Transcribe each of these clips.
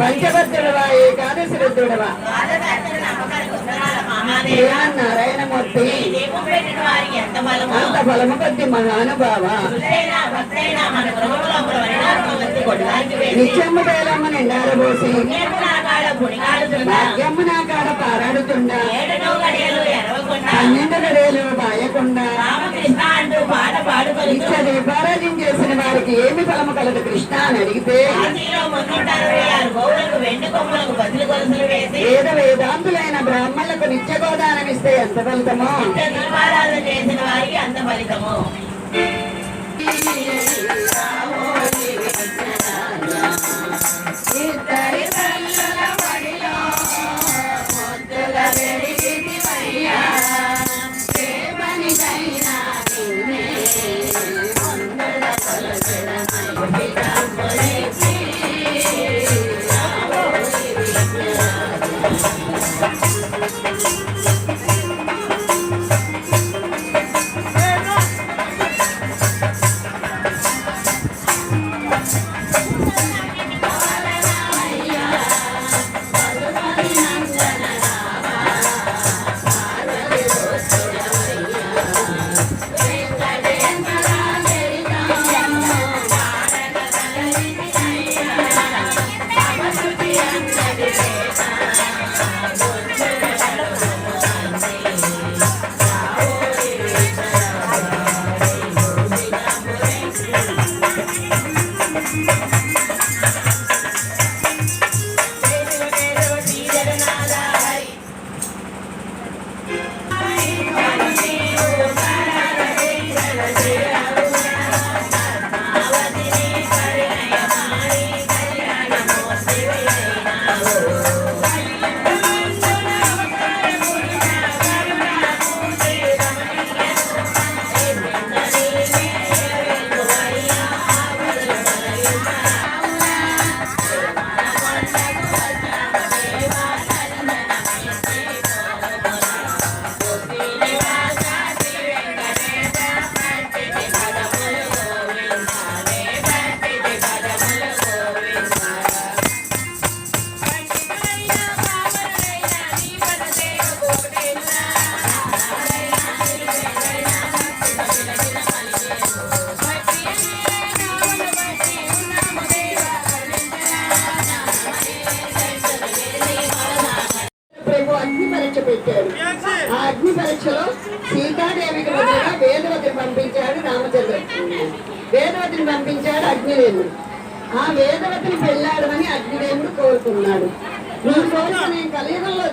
పంచభద్రుడవా? ఏకాదశి రుద్రుడవా నారాయణమూర్తి అంత బలము కొద్ది మహానుభావ. నిత్యమ్మ వేలమ్మ నిండారబోసి. భాగ్యమ్మ నా కాడ పారాడుతుండా పన్నెండు గడియలు బాయకుండా నిత్య దీపారాజం చేసిన వారికి ఏమి ఫలము కలదు? కృష్ణ అని అడిగితే వేద వేదాంతులైన బ్రాహ్మణులకు నిత్య గోదానం ఇస్తే ఎంత ఫలితమో? చేసిన వారికి అంత ఫలితము.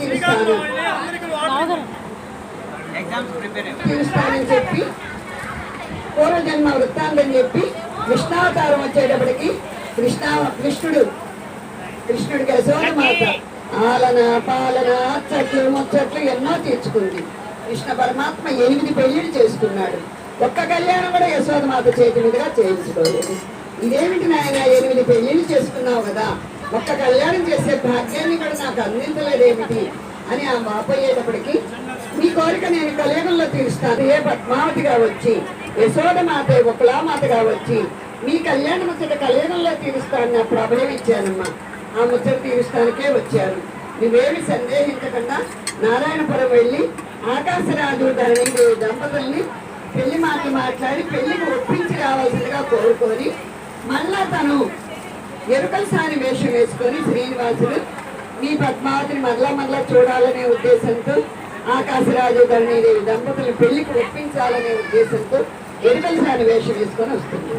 తీరుస్తాను తీరుస్తానని చెప్పి పూర్వజన్మ వృత్తాంతం చెప్పి కృష్ణావతారం వచ్చేటప్పటికి కృష్ణ కృష్ణుడు. కృష్ణుడికి యశోదమాత ఆలన పాలన అచ్చట్లు ముచ్చట్లు ఎన్నో తీర్చుకుంది. కృష్ణ పరమాత్మ ఎనిమిది పెళ్ళిళ్ళు చేసుకున్నాడు. ఒక్క కళ్యాణం కూడా యశోదమాత చేతి మీదుగా చేయించుకోలేదు. ఇదేమిటి నాయన ఎనిమిది పెళ్ళిళ్ళు చేసుకున్నావు కదా? ఒక్క కళ్యాణం చేసే భాగ్యాన్ని కూడా నాకు అందించలేదేమిటి అని ఆ బాపయ్యేటప్పటికి మీ కోరిక నేను కలియుగంలో తీరుస్తాను. ఏ పద్మావతిగా వచ్చి యశోదమాత ఒకలామాతగా వచ్చి మీ కళ్యాణ ముచ్చట కలియుగంలో తీరుస్తాను నా అభయం ఇచ్చానమ్మా ఆ ముచ్చట తీరుస్తానికే వచ్చారు. నువ్వేమి సందేహించకుండా నారాయణపురం వెళ్ళి ఆకాశరాజు ధరణి దంపతుల్ని పెళ్ళి మాట మాట్లాడి పెళ్ళికి ఒప్పించి రావాల్సిందిగా కోరుకొని మళ్ళా తను ఎరుకల సాని వేషం వేసుకొని శ్రీనివాసుడు మీ పద్మావతిని మరలా మరలా చూడాలనే ఉద్దేశంతో ఆకాశరాజు ధరణీదేవి దంపతులు పెళ్ళికి ఒప్పించాలనే ఉద్దేశంతో ఎరుకల సాని వేషం వేసుకొని వస్తుంది.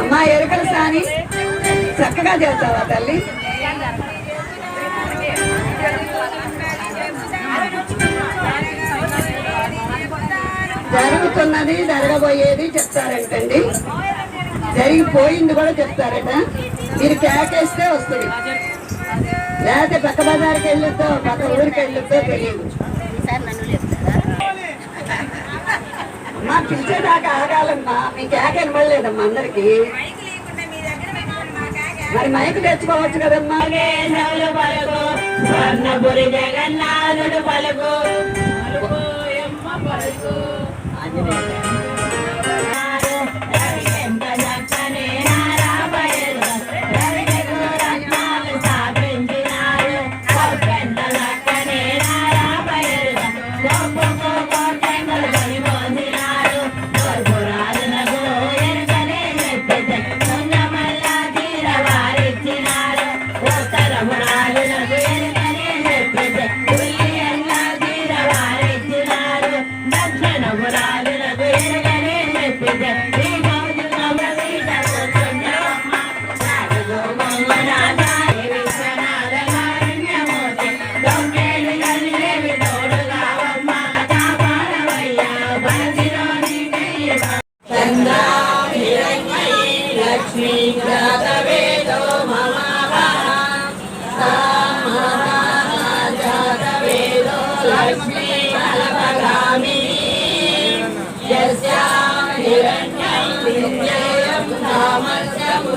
అమ్మా ఎరుకల సాని చక్కగా చేస్తావా తల్లి? జరుగుతున్నది జరగబోయేది చెప్తారంటండి. జరిగిపోయింది కూడా చెప్తారట. మీరు కేకేస్తే వస్తుంది. లేకపోతే పక్క బజార్కి వెళ్ళొద్దో పక్క ఊరికి వెళ్ళొద్దో తెలియదు. మా పిలిచేదాకా ఆగాలమ్మా. మీ కేక వినబడలేదమ్మా అందరికి. మరి మైక్ తెచ్చుకోవచ్చు కదమ్మా. జగన్నాథుడు పలుకు. పలుకు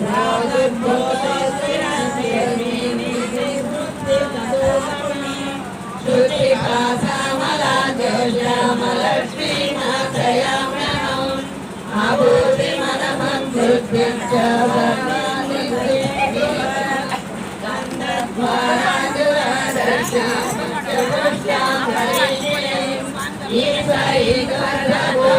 Now the boys are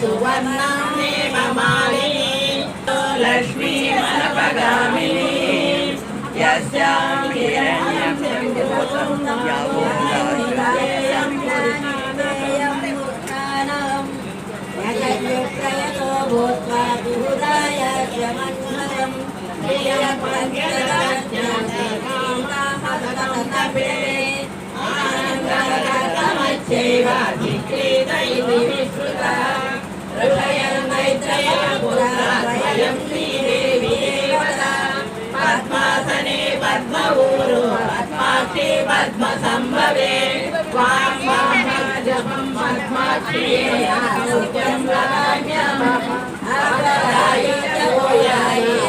యస్మిన్ సువర్ణామేవ Lakshmi మనపగామిని యస్యాం హిరణ్యం ఊరు పద్మాక్షి పద్మ సంభవే వాగ్వామజపం పద్మాక్షియే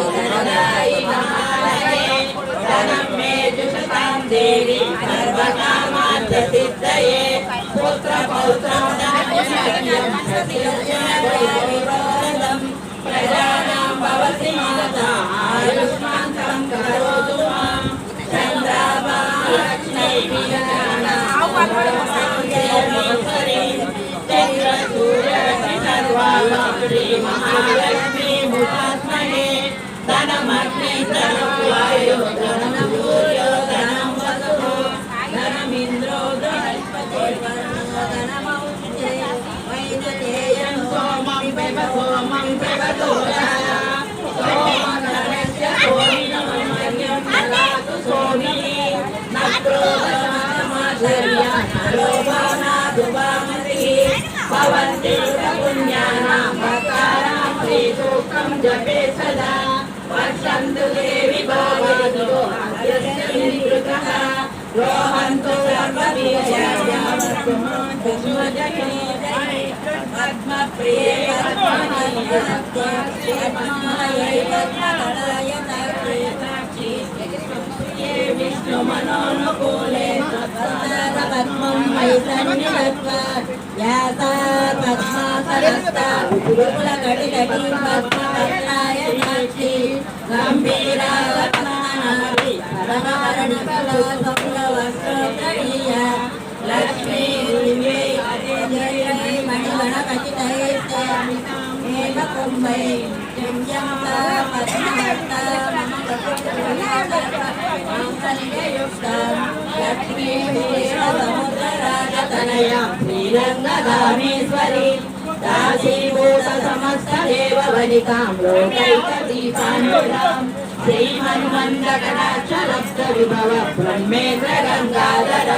అపరాయి మహాలయే ధనం మే జుషతాం దేవి సర్వకామార్థ సిద్ధయే పుత్ర పౌత్రం ధాన్యం సత్యం సర్వాభి మహాలక్ష్మీ ముఖాత్మనే ధనమగ్ని ధనం వాయు ధనం సూర్యో ధనం వసు ధనమింద్రో ధనమౌషధేయం సోమం భవంతి జపే సదా వర్షంతు దేవి భవతు అద్యస్య రోహంతు సర్వబీజాయామస్తు పద్మప్రియే పద్మ మనోనుకూలే పద్మం మయి సన్నిధత్వా मनोनुकूले ुकुलकटिकटिम्बत्मपत्राय साक्षी गम्भीरावत्मनाभि पदमवरणिकलोकपुलवस्त्रोत्तरीय लक्ष्मी दिव्ये जयी मणिगणपतितैस्ते एव कुम्भै जम्यम्बा पद्मवर्ता समुद्रराजतनयां श्रीरङ्गदामीश्वरी दासीभूत समस्तदेववनिकां लोकैकदीपान्वितां श्रीमन्मन्दकटाक्षलब्धविभव ब्रह्मेन्द्र गंगाधरा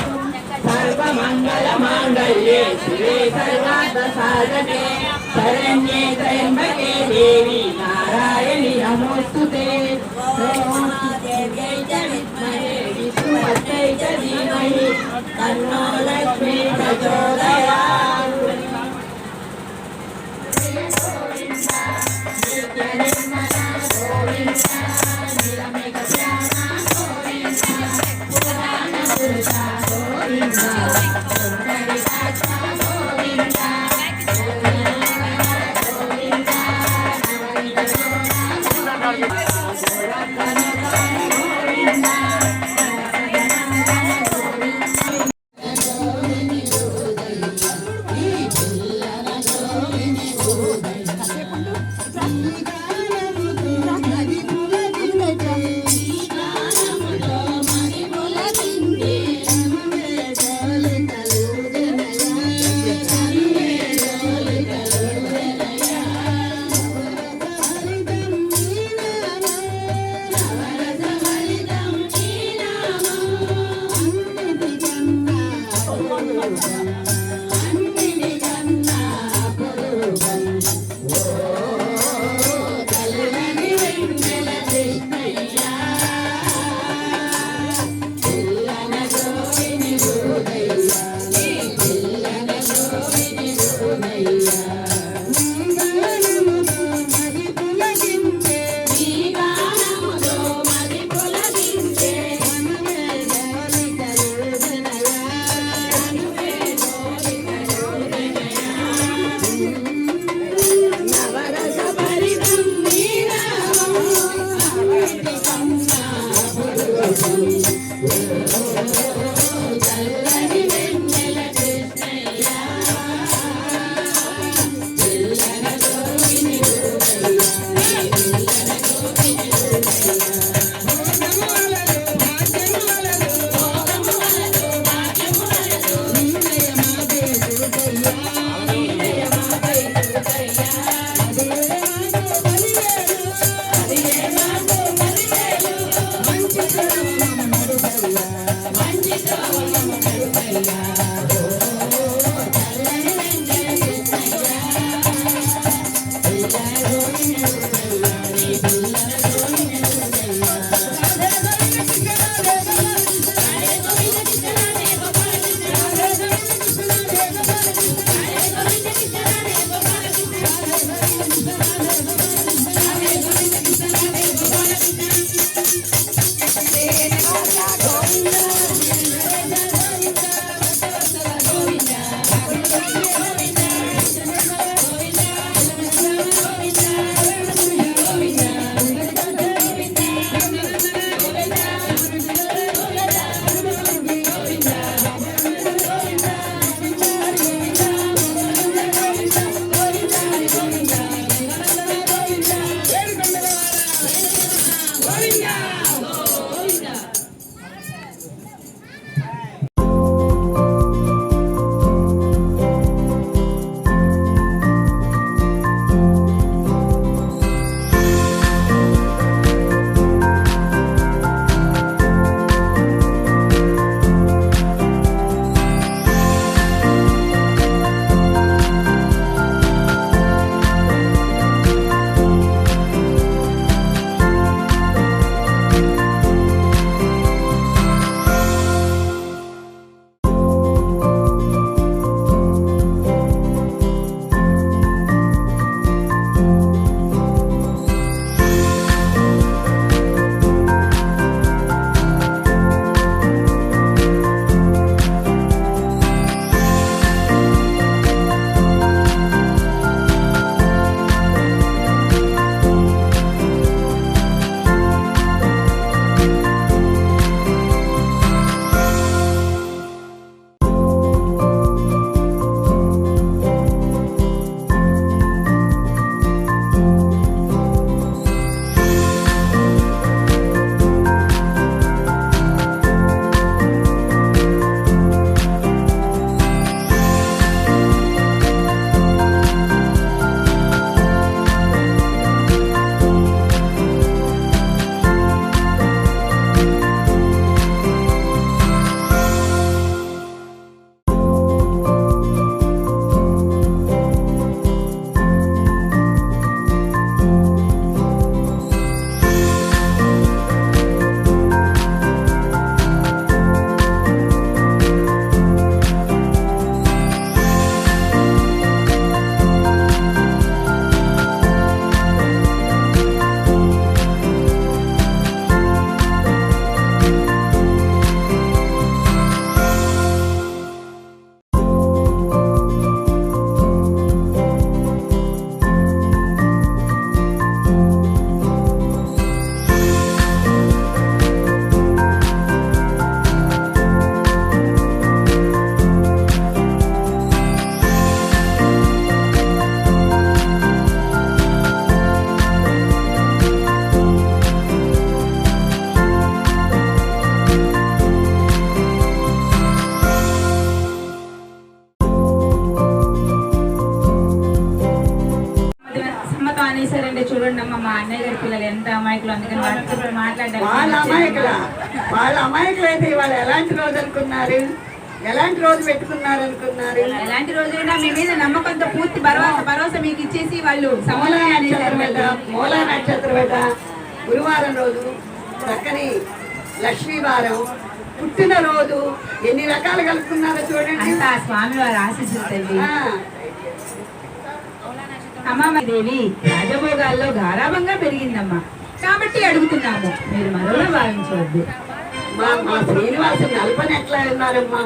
सर्वमङ्गलमाङ्गल्ये शिवे सर्वार्थसाधने शरण्ये त्र्यम्बके देवी नारायणि नमोऽस्तु ते च विद्महे विष्णुमत्यै च धीमहि तन्नो लक्ष्मी వాళ్ళ అమాయకుల వాళ్ళ అమాయకులు అయితే వాళ్ళు ఎలాంటి రోజు అనుకున్నారు? ఎలాంటి రోజు పెట్టుకున్నారు అనుకున్నారు? ఎలాంటి రోజైనా మీ మీద నమ్మకంతో పూర్తి భరోసా భరోసా మీకు ఇచ్చేసి వాళ్ళు మూలా నక్షత్రం వేట మూలా నక్షత్రం వేట గురువారం రోజు చక్కని లక్ష్మీవారం పుట్టిన రోజు ఎన్ని రకాలు కలుపుకున్నారో చూడండి. స్వామి వారి ఆశీస్సులు తల్లి. ఆ, అమ్మమ్మ దేవి రాజభోగాల్లో గారాభంగా పెరిగిందమ్మా. కాబట్టి అడుగుతున్నాము మీరు మరోలా భావించవద్దు మా మా శ్రీనివాసు నలపని ఎట్లా ఉన్నారమ్మా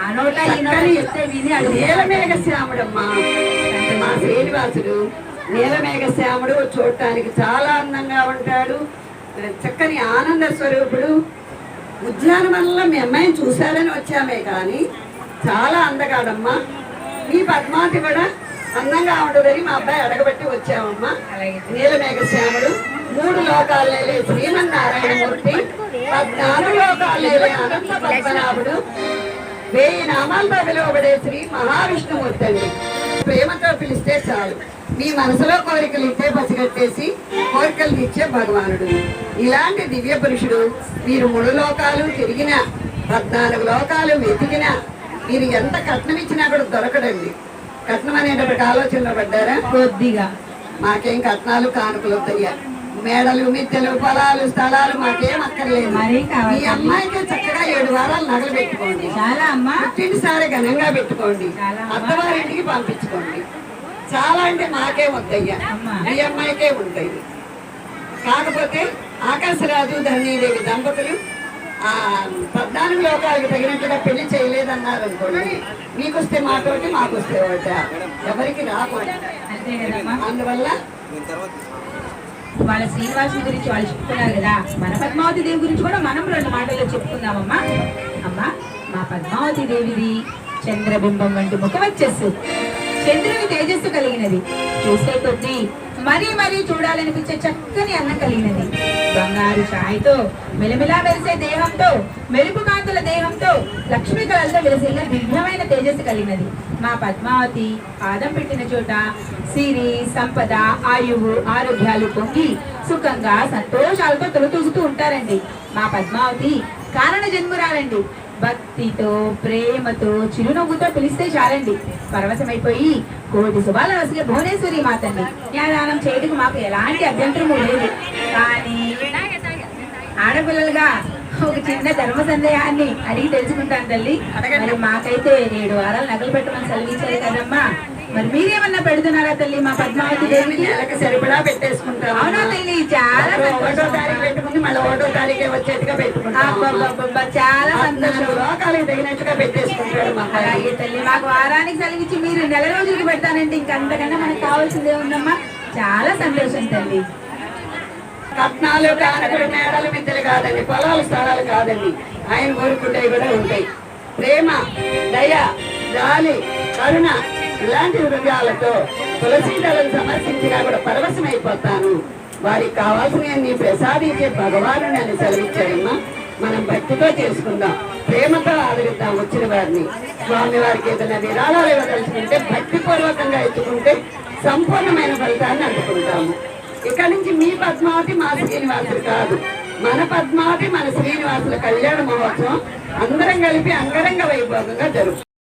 ఆ నోట ఈ నోట చక్కని చెప్తే విని నీలమేఘ శ్యాముడమ్మా మా శ్రీనివాసుడు నీలమేఘ శ్యాముడు చూడటానికి చాలా అందంగా ఉంటాడు. చక్కని ఆనంద స్వరూపుడు. ఉద్యానవనంలో మీ అమ్మాయిని చూశారని వచ్చామే కానీ చాలా అందగాడమ్మా. మీ పద్మావతి కూడా అందంగా ఉండదని మా అబ్బాయి అడగబెట్టి వచ్చామమ్మా. నీలమేఘ శ్యాముడు మూడు లోకాలే శ్రీమన్నారాయణమూర్తి పద్నాలుగు లోకాలు అనంత పద్మనాభుడు. వేయి నామాలతో పిలువబడే శ్రీ మహావిష్ణుమూర్తి అండి. ప్రేమతో పిలిస్తే చాలు. మీ మనసులో కోరికలు ఇచ్చే పసిగట్టేసి కోరికలు ఇచ్చే భగవానుడు. ఇలాంటి దివ్య పురుషుడు మీరు మూడు లోకాలు తిరిగిన పద్నాలుగు లోకాలు వెతికినా మీరు ఎంత కట్నం ఇచ్చినా కూడా దొరకడండి. కట్నం అనేటప్పటికి ఆలోచనలో పడ్డారా? కొద్దిగా. మాకేం కట్నాలు కానుకలు వస్తాయి మేడలు మిద్దెలు పొలాలు స్థలాలు మాకేం అక్కర్లేదు. మరీ మీ అమ్మాయికి చక్కగా ఏడు వారాలు నగలు పెట్టుకోండి. చాలా అమ్మా. పుట్టినసారి ఘనంగా పెట్టుకోండి. అత్తవారింటికి పంపించుకోండి. చాలా అంటే మాకే వద్దయ్యా. మీ అమ్మాయికే ఉంటాయి. కాకపోతే ఆకాశరాజు ధరణీదేవి దంపతులు పద్నాలుగు లోకాలకు తగినట్టుగా పెళ్ళి చేయలేదన్నారు అనుకోండి. మీకొస్తే మాతోటి మాకొస్తే ఒకట ఎవరికి రాకూడదు. అందువల్ల వాళ్ళ శ్రీనివాసుని గురించి వాళ్ళు చెప్పుకున్నారు కదా. మన పద్మావతి దేవి గురించి కూడా మనం రెండు మాటల్లో చెప్పుకుందామమ్మా. అమ్మా మా పద్మావతి దేవిది చంద్రబింబం వంటి ముఖ వచ్చేసు చంద్రుని తేజస్సు కలిగినది. చూసే కొద్దీ మరీ మరీ చూడాలనిపించే చక్కని అన్నం కలిగినది. బంగారు ఛాయతో మెలిమిలా మెరిసే దేహంతో మెరుపు కాంతుల దేహంతో లక్ష్మీ కళలతో వెలిసిన దివ్యమైన తేజస్సు కలిగినది. మా పద్మావతి పాదం పెట్టిన చోట సిరి సంపద ఆయువు ఆరోగ్యాలు పొంగి సుఖంగా సంతోషాలతో తొలతూగుతూ ఉంటారండి. మా పద్మావతి కారణ జన్మురాలండి. భక్తితో ప్రేమతో చిరునవ్వుతో పిలిస్తే చాలండి. పరవశమైపోయి కోటి శుభాల వసలే భువనేశ్వరి మాతండి న్యాయదానం చేయటం మాకు ఎలాంటి అభ్యంతరము లేదు. కానీ ఆడపిల్లలుగా ఒక చిన్న ధర్మ సందేహాన్ని అడిగి తెలుసుకుంటాను తల్లి. మరి మాకైతే ఏడు వారాలు నగలు పెట్టమని సెలవించారు కదమ్మా. మరి మీరేమన్నా పెడుతున్నారా తల్లి మా పద్మావతి దేవికి? నెలకు సరిపడా పెట్టేసుకుంటాం అవునా తల్లి? చాలా ఒకటో తారీఖు సంతోషం పెట్టుకుంది మళ్ళీ ఒకటో తారీఖే వచ్చేట్టుగా పెట్టుకుంటాం చాలా సంతోషం. లోకాలకు తగినట్టుగా పెట్టేసుకుంటాడు. అలాగే తల్లి మాకు వారానికి సెలవిచ్చి మీరు నెల రోజులకి పెడతానంటే ఇంక అంతకన్నా మనకు కావాల్సిందే ఉందమ్మా చాలా సంతోషం తల్లి. కట్నాలు కానకులు మేడలు మిద్దెలు కాదండి పొలాలు స్థలాలు కాదండి. ఆయన కోరుకుంటే కూడా ఉంటాయి. ప్రేమ దయ జాలి కరుణ ఇలాంటి హృదయాలతో తులసి సమర్శించినా కూడా పరవశమైపోతాను. వారికి కావాల్సినవన్నీ ప్రసాదించే భగవాను నన్ను సెలవిచ్చాడమ్మా. మనం భక్తితో చేసుకుందాం. ప్రేమతో ఆదరిద్దాం వచ్చిన వారిని. స్వామి వారికి ఏదైనా విరాళాలు ఇవ్వదలుచుకుంటే భక్తిపూర్వకంగా ఎత్తుకుంటే సంపూర్ణమైన ఫలితాన్ని అందుకుంటాము. ఇక్కడ నుంచి మీ పద్మావతి మా శ్రీనివాసులు కాదు. మన పద్మావతి మన శ్రీనివాసుల కళ్యాణ మహోత్సవం అందరం కలిపి అంగరంగ వైభోగంగా జరుగుతుంది